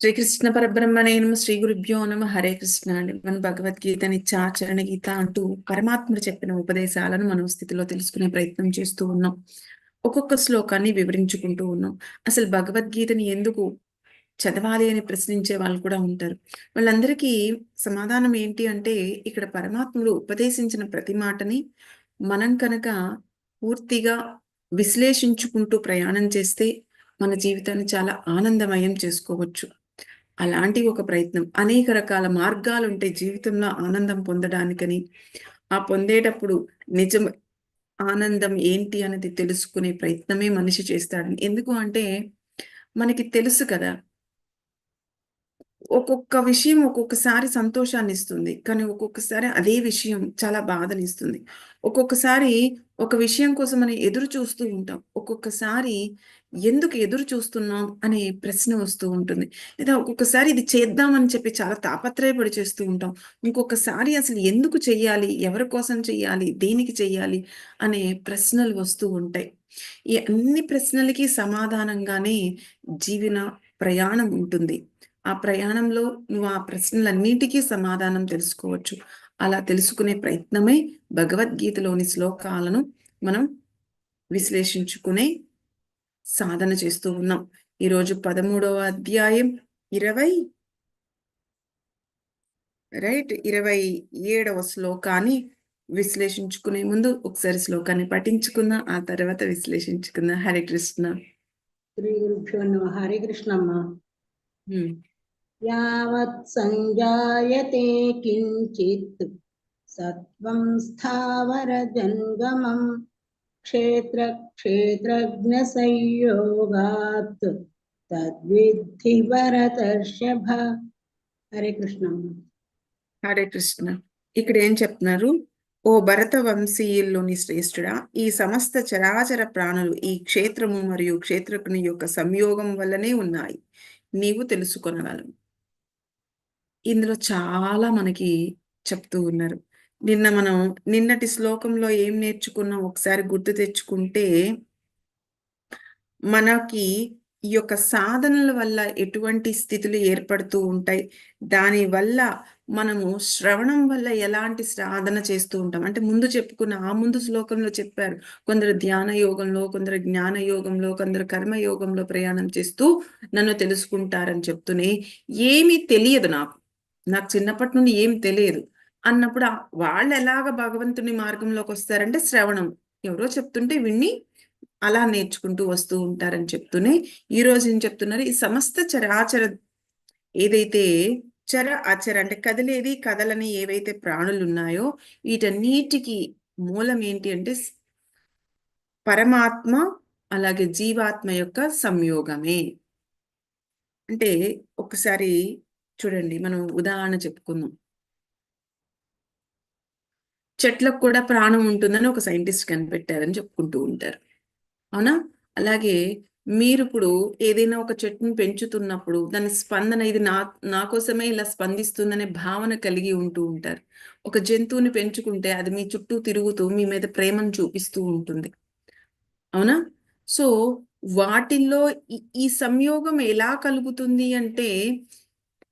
శ్రీకృష్ణ పరబ్రహ్మణే నమ శ్రీ గురుభ్యో నమ హరే కృష్ణ అండి. మన భగవద్గీత నిత్యాచరణ గీత అంటూ పరమాత్ముడు చెప్పిన ఉపదేశాలను మనం స్థితిలో తెలుసుకునే ప్రయత్నం చేస్తూ ఉన్నాం. ఒక్కొక్క శ్లోకాన్ని వివరించుకుంటూ ఉన్నాం. అసలు భగవద్గీతని ఎందుకు చదవాలి అని ప్రశ్నించే వాళ్ళు కూడా ఉంటారు. వాళ్ళందరికీ సమాధానం ఏంటి అంటే ఇక్కడ పరమాత్ముడు ఉపదేశించిన ప్రతి మాటని మనం కనుక పూర్తిగా విశ్లేషించుకుంటూ ప్రయాణం చేస్తే మన జీవితాన్ని చాలా ఆనందమయం చేసుకోవచ్చు. అలాంటి ఒక ప్రయత్నం. అనేక రకాల మార్గాలు ఉంటాయి జీవితంలో ఆనందం పొందడానికని. ఆ పొందేటప్పుడు నిజం ఆనందం ఏంటి అనేది తెలుసుకునే ప్రయత్నమే మనిషి చేస్తాడు ఎందుకు అంటే మనకి తెలుసు కదా ఒక్కొక్క విషయం ఒక్కొక్కసారి సంతోషాన్ని ఇస్తుంది కానీ ఒక్కొక్కసారి అదే విషయం చాలా బాధనిస్తుంది. ఒక్కొక్కసారి ఒక విషయం కోసం మనం ఎదురు చూస్తూ ఉంటాం. ఒక్కొక్కసారి ఎందుకు ఎదురు చూస్తున్నాం అనే ప్రశ్న వస్తూ ఉంటుంది. లేదా ఒక్కొక్కసారి ఇది చేద్దామని చెప్పి చాలా తాపత్రయపడి చేస్తూ ఉంటాం. ఇంకొకసారి అసలు ఎందుకు చెయ్యాలి? ఎవరి కోసం చెయ్యాలి? దేనికి చెయ్యాలి? అనే ప్రశ్నలు వస్తూ ఉంటాయి. ఈ అన్ని ప్రశ్నలకి సమాధానంగానే జీవన ప్రయాణం ఉంటుంది. ఆ ప్రయాణంలో నువ్వు ఆ ప్రశ్నలన్నిటికీ సమాధానం తెలుసుకోవచ్చు. అలా తెలుసుకునే ప్రయత్నమే భగవద్గీతలోని శ్లోకాలను మనం విశ్లేషించుకునే సాధన చేస్తూ ఉన్నాం. ఈరోజు పదమూడవ అధ్యాయం ఇరవై రైట్ ఇరవై ఏడవ శ్లోకాన్ని విశ్లేషించుకునే ముందు ఒకసారి శ్లోకాన్ని పఠించుకుందాం ఆ తర్వాత విశ్లేషించుకుందాం. హరే కృష్ణ. శ్రీ గురుభ్యో నమ. హరే కృష్ణమ్మ. యావత్ సంజాయతే కించిత్ సత్వం స్థావర జంగమం క్షేత్ర క్షేత్రజ్ఞ సంయోగాత్ తద్విద్ధి భరతర్షభ హరే కృష్ణ. హరే కృష్ణ. ఇక్కడ ఏం చెప్తున్నారు? ఓ భరత వంశీయుల్లోని శ్రేష్ఠుడా ఈ సమస్త చరాచర ప్రాణులు ఈ క్షేత్రము మరియు క్షేత్రకుని యొక్క సంయోగం వల్లనే ఉన్నాయి. నీవు తెలుసుకొనగలవు. ఇందులో చాలా మనకి చెప్తూ ఉన్నారు. నిన్న మనం నిన్నటి శ్లోకంలో ఏం నేర్చుకున్నాం? ఒకసారి గుర్తు తెచ్చుకుంటే మనకి ఈ యొక్క సాధనల వల్ల ఎటువంటి స్థితులు ఏర్పడుతూ ఉంటాయి? దాని వల్ల మనము శ్రవణం వల్ల ఎలాంటి సాధన చేస్తూ ఉంటాం? అంటే ముందు చెప్పుకున్న ఆ ముందు శ్లోకంలో చెప్పారు. కొందరు ధ్యాన యోగంలో కొందరు జ్ఞాన యోగంలో కొందరు కర్మ యోగంలో ప్రయాణం చేస్తూ నన్ను తెలుసుకుంటారని చెప్తూనే ఏమీ తెలియదు నాకు. నాకు చిన్నప్పటి నుండి ఏం తెలియదు. అన్నప్పుడు వాళ్ళు ఎలాగ భగవంతుని మార్గంలోకి వస్తారంటే శ్రవణం. ఎవరో చెప్తుంటే విన్ని అలా నేర్చుకుంటూ వస్తూ ఉంటారని చెప్తూనే ఈ రోజు ఏం చెప్తున్నారు? ఈ సమస్త చరాచర ఏదైతే చర అచర అంటే కదిలేది కదలని ఏవైతే ప్రాణులు ఉన్నాయో వీటన్నిటికి మూలం ఏంటి అంటే పరమాత్మ అలాగే జీవాత్మ యొక్క సంయోగమే. అంటే ఒకసారి చూడండి మనం ఉదాహరణ చెప్పుకుందాం. చెట్లకు కూడా ప్రాణం ఉంటుందని ఒక సైంటిస్ట్ కనిపెట్టారని చెప్పుకుంటూ ఉంటారు. అవునా? అలాగే మీరు ఇప్పుడు ఏదైనా ఒక చెట్టును పెంచుతున్నప్పుడు దాని స్పందన ఇది నా నా కోసమే ఇలా స్పందిస్తుందనే భావన కలిగి ఉంటూ ఉంటారు. ఒక జంతువుని పెంచుకుంటే అది మీ చుట్టూ తిరుగుతూ మీ మీద ప్రేమను చూపిస్తూ ఉంటుంది. అవునా? సో వాటిల్లో ఈ సంయోగం ఎలా కలుగుతుంది అంటే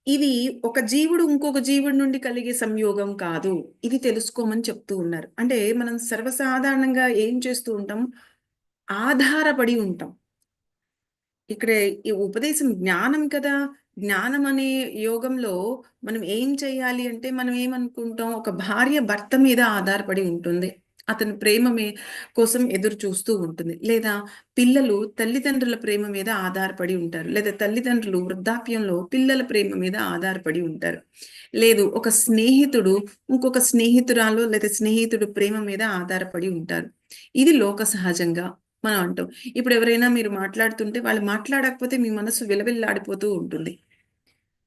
ఇది ఒక జీవుడు ఇంకొక జీవుడి నుండి కలిగే సంయోగం కాదు. ఇది తెలుసుకోమని చెప్తూ ఉన్నారు. అంటే మనం సర్వసాధారణంగా ఏం చేస్తూ ఉంటాం? ఆధారపడి ఉంటాం. ఇక్కడ ఈ ఉపదేశం జ్ఞానం కదా! జ్ఞానం అనే యోగంలో మనం ఏం చేయాలి అంటే మనం ఏమనుకుంటాం? ఒక భార్య భర్త మీద ఆధారపడి ఉంటుంది. అతని ప్రేమ కోసం ఎదురు చూస్తూ ఉంటుంది. లేదా పిల్లలు తల్లిదండ్రుల ప్రేమ మీద ఆధారపడి ఉంటారు. లేదా తల్లిదండ్రులు వృద్ధాప్యంలో పిల్లల ప్రేమ మీద ఆధారపడి ఉంటారు. లేదు ఒక స్నేహితుడు ఇంకొక స్నేహితురాలు లేదా స్నేహితుడు ప్రేమ మీద ఆధారపడి ఉంటారు. ఇది లోక సహజంగా మనం అంటాం. ఇప్పుడు ఎవరైనా మీరు మాట్లాడుతుంటే వాళ్ళు మాట్లాడకపోతే మీ మనసు విలవిల్లాడిపోతూ ఉంటుంది.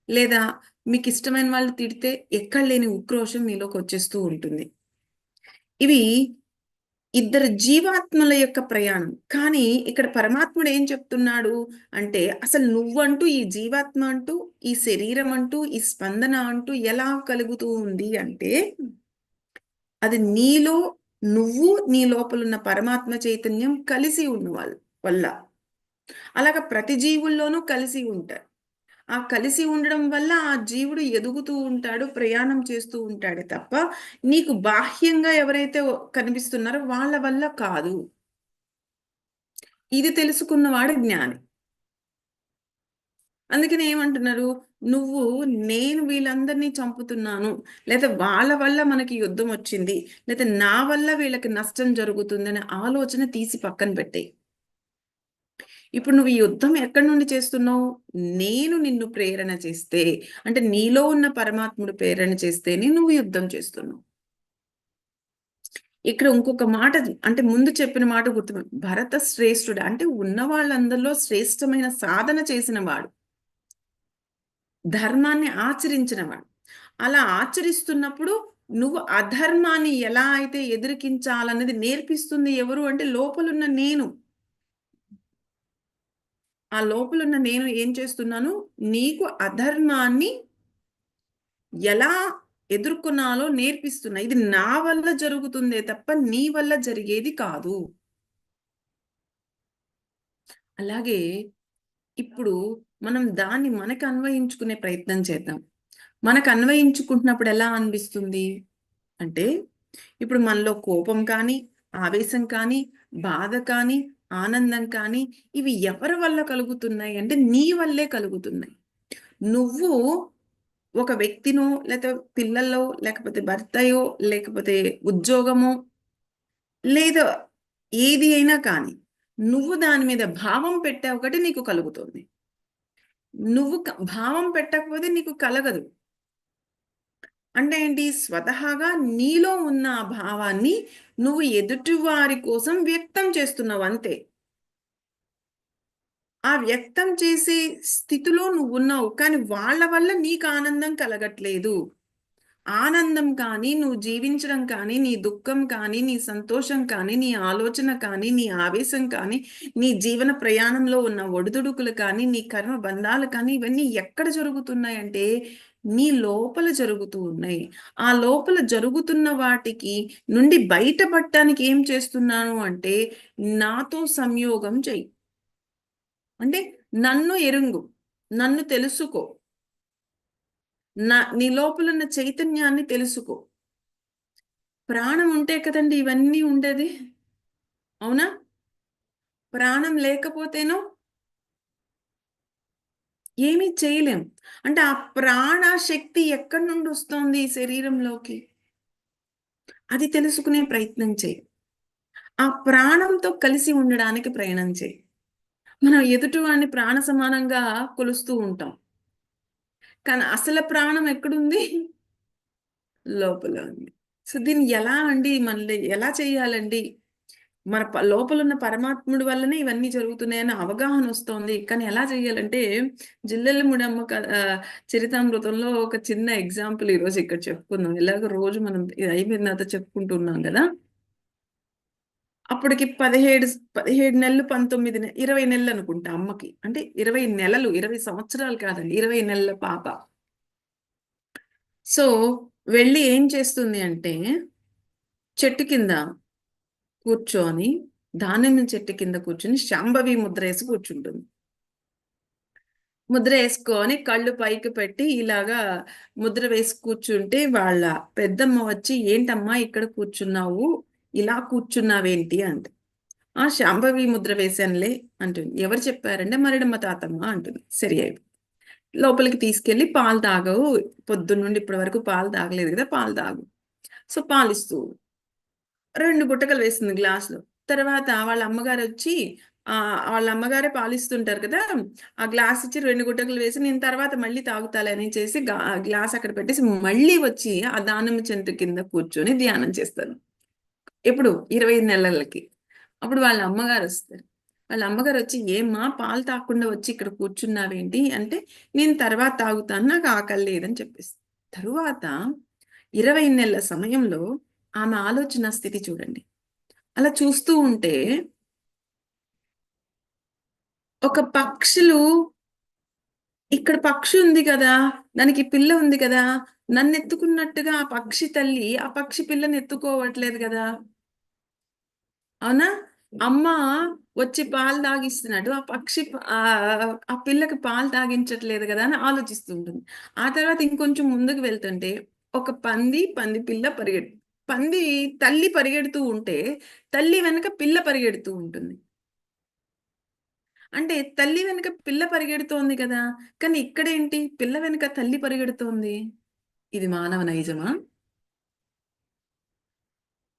లేదా మీకు ఇష్టమైన వాళ్ళు తిడితే ఎక్కడ లేని ఉక్రోషం మీలోకి వచ్చేస్తూ ఉంటుంది. ఇవి ఇద్దరు జీవాత్మల యొక్క ప్రయాణం. కానీ ఇక్కడ పరమాత్ముడు ఏం చెప్తున్నాడు అంటే అసలు నువ్వంటూ ఈ జీవాత్మ అంటూ ఈ శరీరం అంటూ ఈ స్పందన అంటూ ఎలా కలుగుతూ ఉంది అంటే అది నీలో నువ్వు నీ లోపలున్న పరమాత్మ చైతన్యం కలిసి ఉన్న వాళ్ళ వల్ల. అలాగ ప్రతి జీవుల్లోనూ కలిసి ఉంటారు. ఆ కలిసి ఉండడం వల్ల ఆ జీవుడు ఎదుగుతూ ఉంటాడు ప్రయాణం చేస్తూ ఉంటాడే తప్ప నీకు బాహ్యంగా ఎవరైతే కనిపిస్తున్నారో వాళ్ళ వల్ల కాదు. ఇది తెలుసుకున్నవాడు జ్ఞాని. అందుకని ఏమంటున్నారు? నువ్వు నేను వీళ్ళందరినీ చంపుతున్నాను లేదా వాళ్ళ వల్ల మనకి యుద్ధం వచ్చింది లేదా నా వల్ల వీళ్ళకి నష్టం జరుగుతుందనే ఆలోచన తీసి పక్కన పెట్టేయి. ఇప్పుడు నువ్వు ఈ యుద్ధం ఎక్కడి నుండి చేస్తున్నావు? నేను నిన్ను ప్రేరణ చేస్తే అంటే నీలో ఉన్న పరమాత్ముడు ప్రేరణ చేస్తేనే నువ్వు యుద్ధం చేస్తున్నావు. ఇక్కడ ఇంకొక మాట అంటే ముందు చెప్పిన మాట గుర్తు భరత శ్రేష్ఠుడు అంటే ఉన్న వాళ్ళందరిలో శ్రేష్టమైన సాధన చేసిన వాడు. ధర్మాన్ని ఆచరించినవాడు అలా ఆచరిస్తున్నప్పుడు నువ్వు అధర్మాన్ని ఎలా అయితే ఎదిరికించాలన్నది నేర్పిస్తుంది ఎవరు అంటే లోపలున్న నేను. ఆ లోపలున్న నేను ఏం చేస్తున్నాను? నీకు అధర్మాన్ని ఎలా ఎదుర్కొనాలో నేర్పిస్తున్నా. ఇది నా వల్ల జరుగుతుందే తప్ప నీ వల్ల జరిగేది కాదు. అలాగే ఇప్పుడు మనం దాన్ని మనకు అన్వయించుకునే ప్రయత్నం చేద్దాం. మనకు అన్వయించుకుంటున్నప్పుడు ఎలా అనిపిస్తుంది? అంటే ఇప్పుడు మనలో కోపం కానీ ఆవేశం కానీ బాధ కానీ ఆనందం కానీ ఇవి ఎవరి వల్ల కలుగుతున్నాయి? అంటే నీ వల్లే కలుగుతున్నాయి. నువ్వు ఒక వ్యక్తినో లేకపోతే పిల్లల్లో లేకపోతే భర్తయో లేకపోతే ఉద్యోగమో లేదా ఏది అయినా కానీ నువ్వు దాని మీద భావం పెట్టే ఒకటి నీకు కలుగుతుంది. నువ్వు భావం పెట్టకపోతే నీకు కలగదు. అంటే ఏంటి? స్వతహాగా నీలో ఉన్న ఆ భావాన్ని నువ్వు ఎదుటివారి కోసం వ్యక్తం చేస్తున్నావు అంతే. ఆ వ్యక్తం చేసే స్థితిలో నువ్వు ఉన్నావు కానీ వాళ్ళ వల్ల నీకు ఆనందం కలగట్లేదు. ఆనందం కానీ నువ్వు జీవించడం కానీ నీ దుఃఖం కానీ నీ సంతోషం కానీ నీ ఆలోచన కానీ నీ ఆవేశం కానీ నీ జీవన ప్రయాణంలో ఉన్న ఒడిదుడుకులు కానీ నీ కర్మ బంధాలు కానీ ఇవన్నీ ఎక్కడ జరుగుతున్నాయంటే నీ లోపల జరుగుతూ ఉన్నాయి. ఆ లోపల జరుగుతున్న వాటికి నుండి బయటపడటానికి ఏం చేస్తున్నాను అంటే నాతో సంయోగం చెయ్యి. అంటే నన్ను ఎరుంగు నన్ను తెలుసుకో. నా నీ లోపల ఉన్న చైతన్యాన్ని తెలుసుకో. ప్రాణం ఉంటే కదండి ఇవన్నీ ఉండేది. అవునా? ప్రాణం లేకపోతేనో ఏమీ చేయలేం. అంటే ఆ ప్రాణ శక్తి ఎక్కడి నుండి వస్తోంది శరీరంలోకి? అది తెలుసుకునే ప్రయత్నం చేయి. ఆ ప్రాణంతో కలిసి ఉండడానికి ప్రయాణం చేయి. మనం ఎదుటివాడిని ప్రాణ సమానంగా కొలుస్తూ ఉంటాం. కానీ అసలు ప్రాణం ఎక్కడుంది? లోపల ఉంది. సో దీన్ని ఎలా అండి? మళ్ళీ ఎలా చేయాలండి? మన లోపల ఉన్న పరమాత్ముడి వల్లనే ఇవన్నీ జరుగుతున్నాయని అవగాహన వస్తోంది. కానీ ఎలా చేయాలంటే జిల్లెల ముడమ్మ చరితామృతంలో ఒక చిన్న ఎగ్జాంపుల్ ఈరోజు ఇక్కడ చెప్పుకుందాం. ఇలాగ రోజు మనం ఇది అయిపోయిన తర్వాత చెప్పుకుంటున్నాం కదా? అప్పటికి పదిహేడు పదిహేడు నెలలు పంతొమ్మిది ఇరవై నెలలు అనుకుంటా అమ్మకి. అంటే ఇరవై నెలలు ఇరవై సంవత్సరాలు కాదండి ఇరవై నెలల పాప. సో వెళ్ళి ఏం చేస్తుంది అంటే చెట్టు కింద కూర్చొని దానిమ్మ చెట్టు కింద కూర్చుని శాంభవి ముద్ర వేసి కూర్చుంటుంది. ముద్ర వేసుకొని కళ్ళు పైకి పెట్టి ఇలాగా ముద్ర వేసి కూర్చుంటే వాళ్ళ పెద్దమ్మ వచ్చి ఏంటమ్మా ఇక్కడ కూర్చున్నావు? ఇలా కూర్చున్నావేంటి అంట ఆ శాంభవి ముద్ర వేశానులే అంటుంది. ఎవరు చెప్పారంటే మరిడమ్మ తాతమ్మ అంటుంది. సరి అయిపోయింది లోపలికి తీసుకెళ్ళి పాలు తాగవు. పొద్దున్న నుండి ఇప్పటి వరకు పాలు తాగలేదు కదా పాలు తాగు. సో పాలు ఇస్తూ రెండు గుట్టకలు వేస్తుంది గ్లాసులో. తర్వాత వాళ్ళ అమ్మగారు వచ్చి వాళ్ళ అమ్మగారే పాలిస్తుంటారు కదా ఆ గ్లాస్ ఇచ్చి రెండు గుట్టకలు వేసి నేను తర్వాత మళ్ళీ తాగుతాలే అని చేసి గ్లాస్ అక్కడ పెట్టేసి మళ్ళీ వచ్చి ఆ దానిమ్మ చెంతు కింద కూర్చొని ధ్యానం చేస్తాను. ఎప్పుడు? ఇరవై నెలలకి. అప్పుడు వాళ్ళ అమ్మగారు వస్తారు. వాళ్ళ అమ్మగారు వచ్చి ఏమ్మా పాలు తాగకుండా వచ్చి ఇక్కడ కూర్చున్నావేంటి? అంటే నేను తర్వాత తాగుతాను నాకు ఆకలి లేదని చెప్పేసి. తరువాత ఇరవై నెలల సమయంలో ఆమె ఆలోచన స్థితి చూడండి. అలా చూస్తూ ఉంటే ఒక పక్షులు ఇక్కడ పక్షి ఉంది కదా దానికి పిల్ల ఉంది కదా నన్ను ఎత్తుకున్నట్టుగా ఆ పక్షి తల్లి ఆ పక్షి పిల్లని ఎత్తుకోవట్లేదు కదా. అవునా? అమ్మ వచ్చి పాలు తాగిస్తున్నాడు ఆ పక్షి ఆ ఆ పిల్లకి పాలు తాగించట్లేదు కదా అని ఆలోచిస్తుంటుంది ఆ తర్వాత ఇంకొంచెం ముందుకు వెళ్తుంటే ఒక పంది పంది పిల్ల పరిగెడు పంది తల్లి పరిగెడుతూ ఉంటే తల్లి వెనక పిల్ల పరిగెడుతూ ఉంటుంది. అంటే తల్లి వెనక పిల్ల పరిగెడుతోంది కదా కానీ ఇక్కడేంటి? పిల్ల వెనక తల్లి పరిగెడుతోంది. ఇది మానవ నైజమా?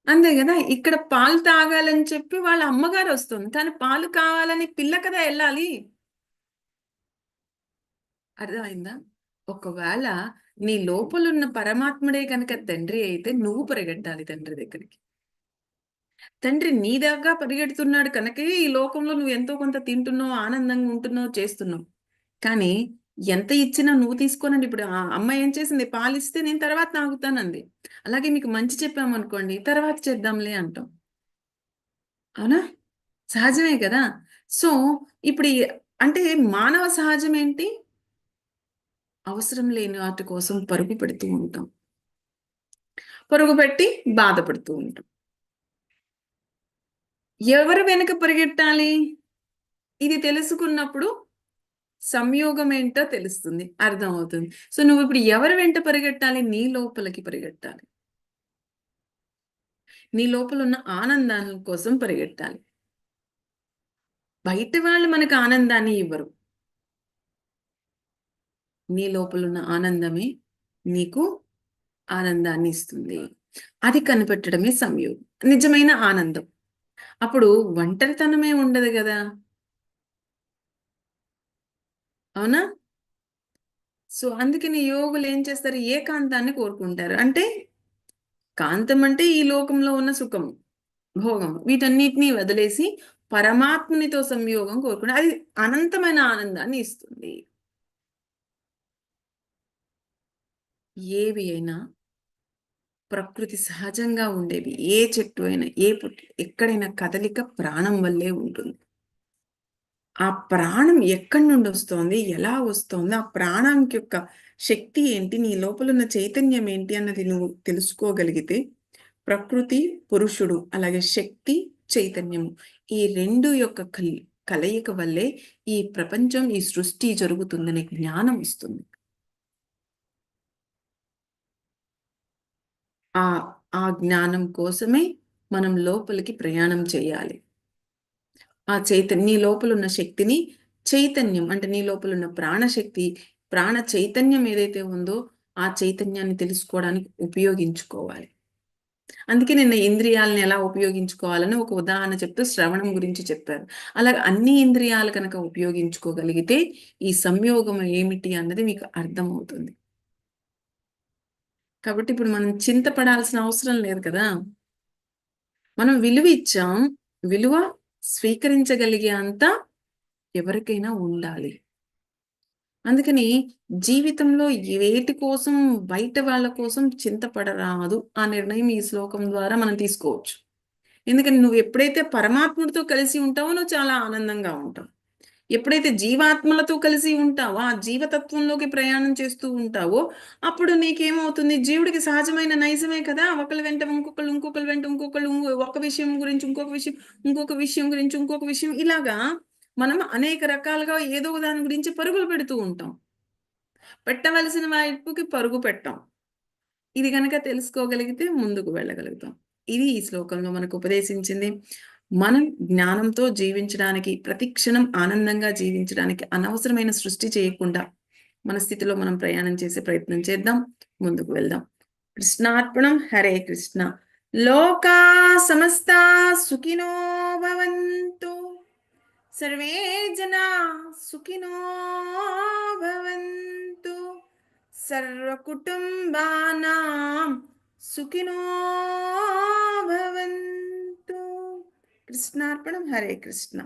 అంతే కదా ఇక్కడ పాలు తాగాలని చెప్పి వాళ్ళ అమ్మగారు వస్తుంది. కానీ పాలు కావాలని పిల్ల కదా వెళ్ళాలి. అర్థమైందా? ఒకవేళ నీ లోపలున్న పరమాత్ముడే కనుక తండ్రి అయితే నువ్వు పరిగెట్టాలి తండ్రి దగ్గరికి. తండ్రి నీ దాకా పరిగెడుతున్నాడు కనుకే ఈ లోకంలో నువ్వు ఎంతో కొంత తింటున్నావు ఆనందంగా ఉంటున్నావు చేస్తున్నావు. కానీ ఎంత ఇచ్చినా నువ్వు తీసుకోనండి. ఇప్పుడు ఆ అమ్మాయి ఏం చేసింది? పాలిస్తే నేను తర్వాత తాగుతానంది. అలాగే మీకు మంచి చెప్పామనుకోండి తర్వాత చేద్దాంలే అంటాం. అవునా? సహజమే కదా? సో ఇప్పుడు అంటే మానవ సహజం ఏంటి? అవసరం లేని వాటి కోసం పరుగు పెడుతూ ఉంటాం. పరుగు పెట్టి బాధపడుతూ ఉంటాం. ఎవరు వెనుక పరిగెట్టాలి? ఇది తెలుసుకున్నప్పుడు సంయోగం ఏంటో తెలుస్తుంది అర్థమవుతుంది. సో నువ్వు ఇప్పుడు ఎవరు వెంట పరిగెట్టాలి? నీ లోపలికి పరిగెట్టాలి. నీ లోపల ఉన్న ఆనందాల కోసం పరిగెట్టాలి. బయట వాళ్ళు మనకు ఆనందాన్ని ఇవ్వరు. నీ లోపల ఉన్న ఆనందమే నీకు ఆనందాన్ని ఇస్తుంది. అది కనిపెట్టడమే సంయోగం. నిజమైన ఆనందం. అప్పుడు ఒంటరితనమే ఉండదు కదా. అవునా? సో అందుకని యోగులు ఏం చేస్తారు? ఏకాంతాన్ని కోరుకుంటారు. అంటే కాంతం అంటే ఈ లోకంలో ఉన్న సుఖం భోగం. వీటన్నిటినీ వదిలేసి పరమాత్మునితో సంయోగం కోరుకుంటే అది అనంతమైన ఆనందాన్ని ఇస్తుంది. ఏవి అయినా ప్రకృతి సహజంగా ఉండేవి. ఏ చెట్టు అయినా ఏ పుట్టు ఎక్కడైనా కదలిక ప్రాణం వల్లే ఉంటుంది. ఆ ప్రాణం ఎక్కడి నుండి వస్తోంది? ఎలా వస్తోంది? ఆ ప్రాణానికి యొక్క శక్తి ఏంటి? నీ లోపల ఉన్న చైతన్యం ఏంటి? అన్నది నువ్వు తెలుసుకోగలిగితే ప్రకృతి పురుషుడు అలాగే శక్తి చైతన్యము ఈ రెండు యొక్క కల్ కలయిక వల్లే ఈ ప్రపంచం ఈ సృష్టి జరుగుతుందనే జ్ఞానం ఇస్తుంది. ఆ ఆ జ్ఞానం కోసమే మనం లోపలికి ప్రయాణం చేయాలి. ఆ చైతన్య నీ లోపల ఉన్న శక్తిని చైతన్యం అంటే నీ లోపల ఉన్న ప్రాణశక్తి ప్రాణ చైతన్యం ఏదైతే ఉందో ఆ చైతన్యాన్ని తెలుసుకోవడానికి ఉపయోగించుకోవాలి. అందుకే నిన్న ఇంద్రియాలను ఎలా ఉపయోగించుకోవాలని ఒక ఉదాహరణ చెప్తూ శ్రవణం గురించి చెప్పారు. అలాగే అన్ని ఇంద్రియాలు కనుక ఉపయోగించుకోగలిగితే ఈ సంయోగం ఏమిటి అన్నది మీకు అర్థమవుతుంది. కాబట్టి ఇప్పుడు మనం చింతపడాల్సిన అవసరం లేదు కదా? మనం విలువ ఇచ్చాం విలువ స్వీకరించగలిగే అంత ఎవరికైనా ఉండాలి. అందుకని జీవితంలో వేటి కోసం బయట వాళ్ళ కోసం చింతపడరాదు ఆ నిర్ణయం ఈ శ్లోకం ద్వారా మనం తీసుకోవచ్చు. ఎందుకని నువ్వు ఎప్పుడైతే పరమాత్ముడితో కలిసి ఉంటావో నువ్వు చాలా ఆనందంగా ఉంటావు. ఎప్పుడైతే జీవాత్మలతో కలిసి ఉంటావో ఆ జీవతత్వంలోకి ప్రయాణం చేస్తూ ఉంటావో అప్పుడు నీకేమవుతుంది? జీవుడికి సహజమైన నైజమే కదా? ఒకళ్ళ వెంట ఇంకొకళ్ళు ఇంకొకళ్ళు వెంట ఇంకొకళ్ళు ఒక విషయం గురించి ఇంకొక విషయం ఇంకొక విషయం గురించి ఇంకొక విషయం ఇలాగా మనం అనేక రకాలుగా ఏదో ఒక దాని గురించి పరుగులు పెడుతూ ఉంటాం. పెట్టవలసిన వైపుకి పరుగు పెట్టాం. ఇది కనుక తెలుసుకోగలిగితే ముందుకు వెళ్ళగలుగుతాం. ఇది ఈ శ్లోకంలో మనకు ఉపదేశించింది. మనం జ్ఞానంతో జీవించడానికి ప్రతి క్షణం ఆనందంగా జీవించడానికి అనవసరమైన సృష్టి చేయకుండా మన స్థితిలో మనం ప్రయాణం చేసే ప్రయత్నం చేద్దాం ముందుకు వెళ్దాం. కృష్ణార్పణం హరే కృష్ణ. లోకా సమస్త సుఖినో భవంతు. సర్వే జనా సుఖినో భవంతు. సర్వకుటుంబానాం సుఖినో భవంతు. కృష్ణార్పణం హరే కృష్ణ.